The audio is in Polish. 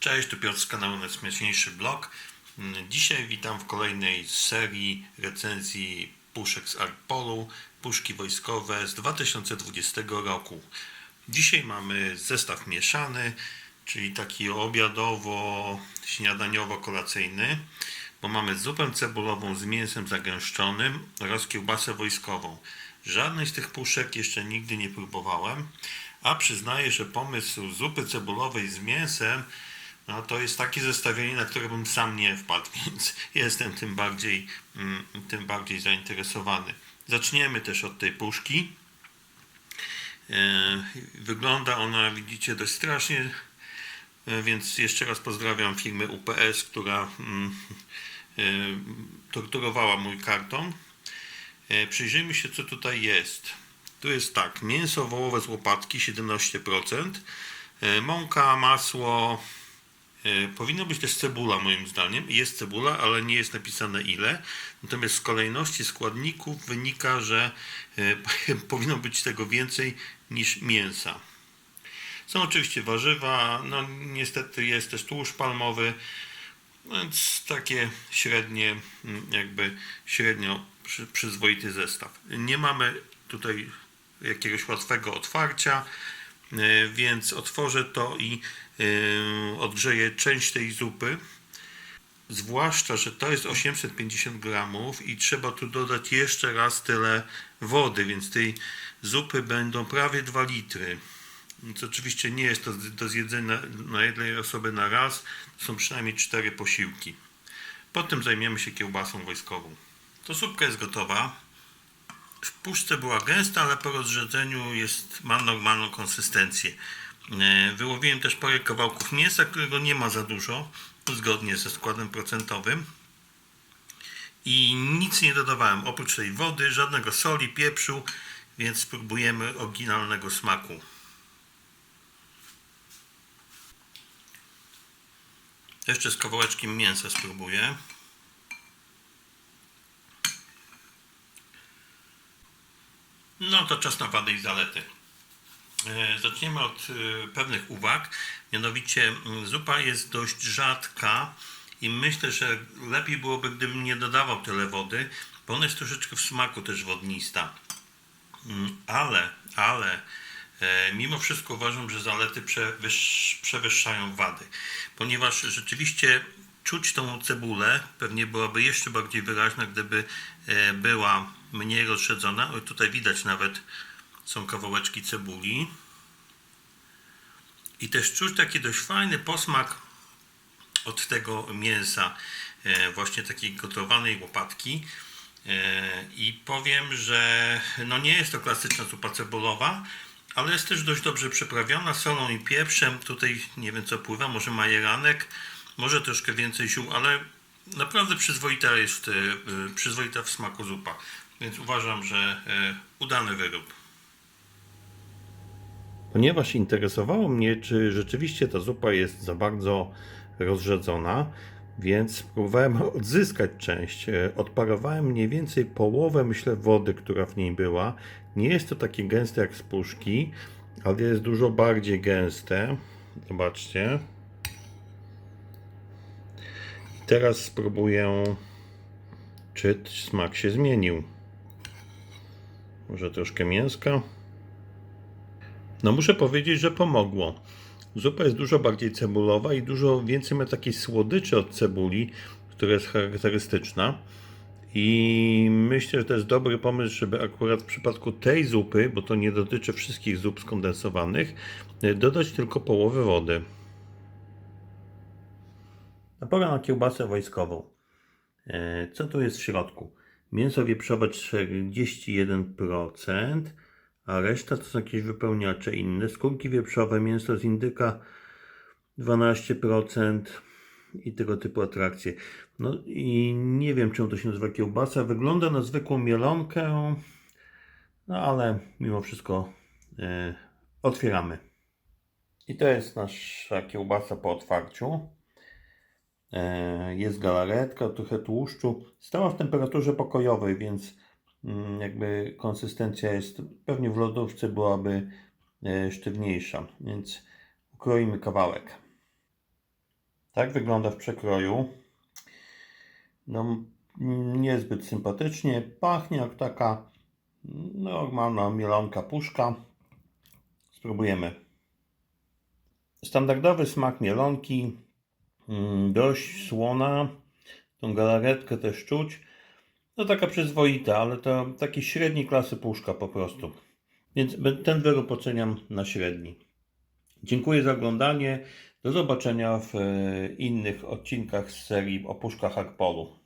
Cześć, tu Piotr z kanału Najsmieśniejszy Blog. Mm, Dzisiaj witam w kolejnej serii recenzji puszek z Arpolu, puszki wojskowe z 2020 roku. Dzisiaj mamy zestaw mieszany, czyli taki obiadowo-śniadaniowo-kolacyjny, bo mamy zupę cebulową z mięsem zagęszczonym oraz kiełbasę wojskową. Żadnej z tych puszek jeszcze nigdy nie próbowałem, a przyznaję, że pomysł zupy cebulowej z mięsem no to jest takie zestawienie, na które bym sam nie wpadł, więc jestem tym bardziej, mm, tym bardziej zainteresowany. Zaczniemy też od tej puszki. E, Wygląda ona, widzicie, dość strasznie, e, więc jeszcze raz pozdrawiam firmę UPS, która mm, e, torturowała mój karton. Przyjrzyjmy się, co tutaj jest. Tu jest tak, mięso wołowe z łopatki 17%, e, mąka, masło, Powinno być też cebula, moim zdaniem. Jest cebula, ale nie jest napisane ile. Natomiast z kolejności składników wynika, że e, powinno być tego więcej niż mięsa. Są oczywiście warzywa, no niestety jest też tłuszcz palmowy, więc takie średnie, mm, jakby średnio przy, przyzwoity zestaw. Nie mamy tutaj jakiegoś łatwego otwarcia, e, więc otworzę to i e, odgrzeję część tej zupy. Zwłaszcza, że to jest 850 gramów i trzeba tu dodać jeszcze raz tyle wody, więc tej zupy będą prawie 2 litry. Więc oczywiście nie jest to do zjedzenia na jednej osoby na raz, są przynajmniej 4 posiłki. Potem zajmiemy się kiełbasą wojskową. To zupka jest gotowa. W puszce była gęsta, ale po rozrzedzeniu jest, ma normalną konsystencję. E, Wyłowiłem też parę kawałków mięsa, którego nie ma za dużo, zgodnie ze składem procentowym. I nic nie dodawałem, oprócz tej wody, żadnego soli, pieprzu, więc spróbujemy oryginalnego smaku. Jeszcze z kawałeczkiem mięsa spróbuję. To czas na wady i zalety. E, Zaczniemy od e, pewnych uwag. Mianowicie zupa jest dość rzadka i myślę, że lepiej byłoby, gdybym nie dodawał tyle wody, bo ona jest troszeczkę w smaku też wodnista. Mm, Ale, ale e, mimo wszystko uważam, że zalety przewyż, przewyższają wady, ponieważ rzeczywiście czuć tą cebulę, pewnie byłaby jeszcze bardziej wyraźna, gdyby e, była mniej rozrzedzona. O, tutaj widać nawet są kawałeczki cebuli. I też czuć taki dość fajny posmak od tego mięsa, e, właśnie takiej gotowanej łopatki. E, I powiem, że no nie jest to klasyczna zupa cebulowa, ale jest też dość dobrze przyprawiona solą i pieprzem. Tutaj nie wiem co pływa, może majeranek, może troszkę więcej ziół, ale naprawdę przyzwoita jest, e, przyzwoita w smaku zupa. Więc uważam, że e, udany wyrób. Ponieważ interesowało mnie, czy rzeczywiście ta zupa jest za bardzo rozrzedzona, więc próbowałem odzyskać część. E, Odparowałem mniej więcej połowę, myślę, wody, która w niej była. Nie jest to takie gęste jak z puszki, ale jest dużo bardziej gęste. Zobaczcie. Teraz spróbuję, czy smak się zmienił. Może troszkę mięska. No muszę powiedzieć, że pomogło. Zupa jest dużo bardziej cebulowa i dużo więcej ma takiej słodyczy od cebuli, która jest charakterystyczna. I myślę, że to jest dobry pomysł, żeby akurat w przypadku tej zupy, bo to nie dotyczy wszystkich zup skondensowanych, dodać tylko połowę wody. A pora na kiełbasę wojskową. E, Co tu jest w środku? Mięso wieprzowe 41%, a reszta to są jakieś wypełniacze inne. Skórki wieprzowe, mięso z indyka 12% i tego typu atrakcje. No i nie wiem, czemu to się nazywa kiełbasa. Wygląda na zwykłą mielonkę, no ale mimo wszystko e, otwieramy. I to jest nasza kiełbasa po otwarciu. E, Jest galaretka, trochę tłuszczu. Stała w temperaturze pokojowej, więc mm, jakby konsystencja jest pewnie w lodówce byłaby e, sztywniejsza, więc ukroimy kawałek. Tak wygląda w przekroju. No, m, niezbyt sympatycznie. Pachnie jak taka normalna mielonka puszka. Spróbujemy. Standardowy smak mielonki. Mm, Dość słona. Tą galaretkę też czuć. No taka przyzwoita, ale to takiej średniej klasy puszka po prostu. Więc ten wyrób oceniam na średni. Dziękuję za oglądanie. Do zobaczenia w e, innych odcinkach z serii o puszkach Harpolu.